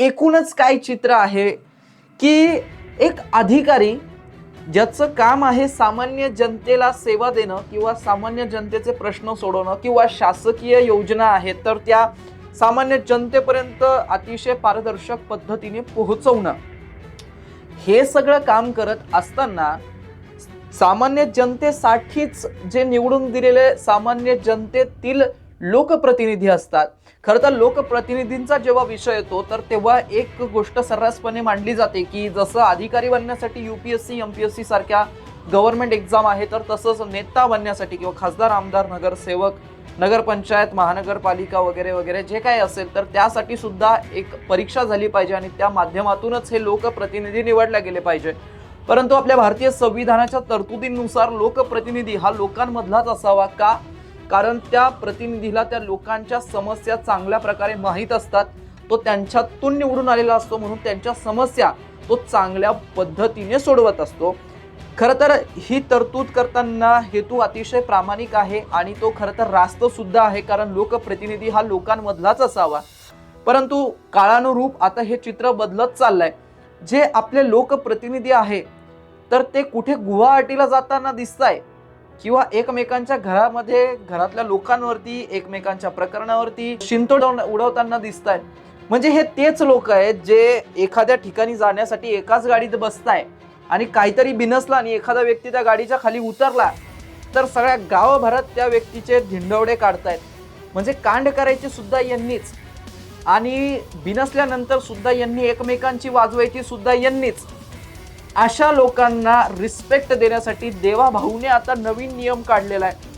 एकूणच काय चित्र आहे की एक अधिकारी ज्याचं काम आहे सामान्य जनतेला सेवा देणं किंवा सामान्य जनतेचे प्रश्न सोडवणं किंवा शासकीय योजना आहेत तर त्या सामान्य जनतेपर्यंत अतिशय पारदर्शक पद्धतीने पोहोचवणं. हे सगळं काम करत असताना सामान्य जनतेसाठीच जे निवडून दिलेले सामान्य जनतेतील लोकप्रतिनिधी असतात. खरं तर लोकप्रतिनिधींचा जेव्हा विषय येतो तर तेव्हा एक गोष्ट सर्रासपणे मांडली जाते की जसं अधिकारी बनण्यासाठी U P S C M P S C सारख्या गव्हर्नमेंट एक्झाम आहे तर तसंच नेता बनण्यासाठी किंवा खासदार आमदार नगरसेवक नगरपंचायत महानगरपालिका वगैरे वगैरे जे काही असेल तर त्यासाठी सुद्धा एक परीक्षा झाली पाहिजे आणि त्या माध्यमातूनच हे लोकप्रतिनिधी निवडले गेले पाहिजे. परंतु आपल्या भारतीय संविधानाच्या तरतुदींनुसार लोकप्रतिनिधी हा लोकांमधलाच असावा का? कारण त्या प्रतिनिधीला त्या लोकांच्या समस्या चांगल्या प्रकारे माहीत असतात. तो त्यांच्यातून निवडून आलेला असतो म्हणून त्यांच्या समस्या तो चांगल्या पद्धतीने सोडवत असतो. खरं तर ही तरतूद करताना हेतू अतिशय प्रामाणिक आहे आणि तो खरं तर रास्त सुद्धा आहे कारण लोकप्रतिनिधी हा लोकांमधलाच असावा. परंतु काळानुरूप आता हे चित्र बदलत चाललंय. जे आपले लोकप्रतिनिधी आहे तर ते कुठे गुवाहाटीला जाताना दिसताय? किंवा एकमेकांच्या घरामध्ये घरातल्या लोकांवरती एकमेकांच्या प्रकरणावरती शिंतोड उडवताना दिसत आहेत म्हणजे हे तेच लोक आहेत जे एखाद्या ठिकाणी जाण्यासाठी एकाच गाडीत बसताय आणि काहीतरी बिनसला आणि एखादा व्यक्ती त्या गाडीच्या खाली उतरला तर सगळ्या गावभरात त्या व्यक्तीचे धिंडवडे काढतायत. म्हणजे कांड करायची सुद्धा यांनीच. आणि बिनसल्यानंतर सुद्धा यांनी एकमेकांची वाजवायची सुद्धा यांनीच. अशा लोकांना रिस्पेक्ट देण्यासाठी देवा भाऊने आता नवीन नियम काढलेला आहे.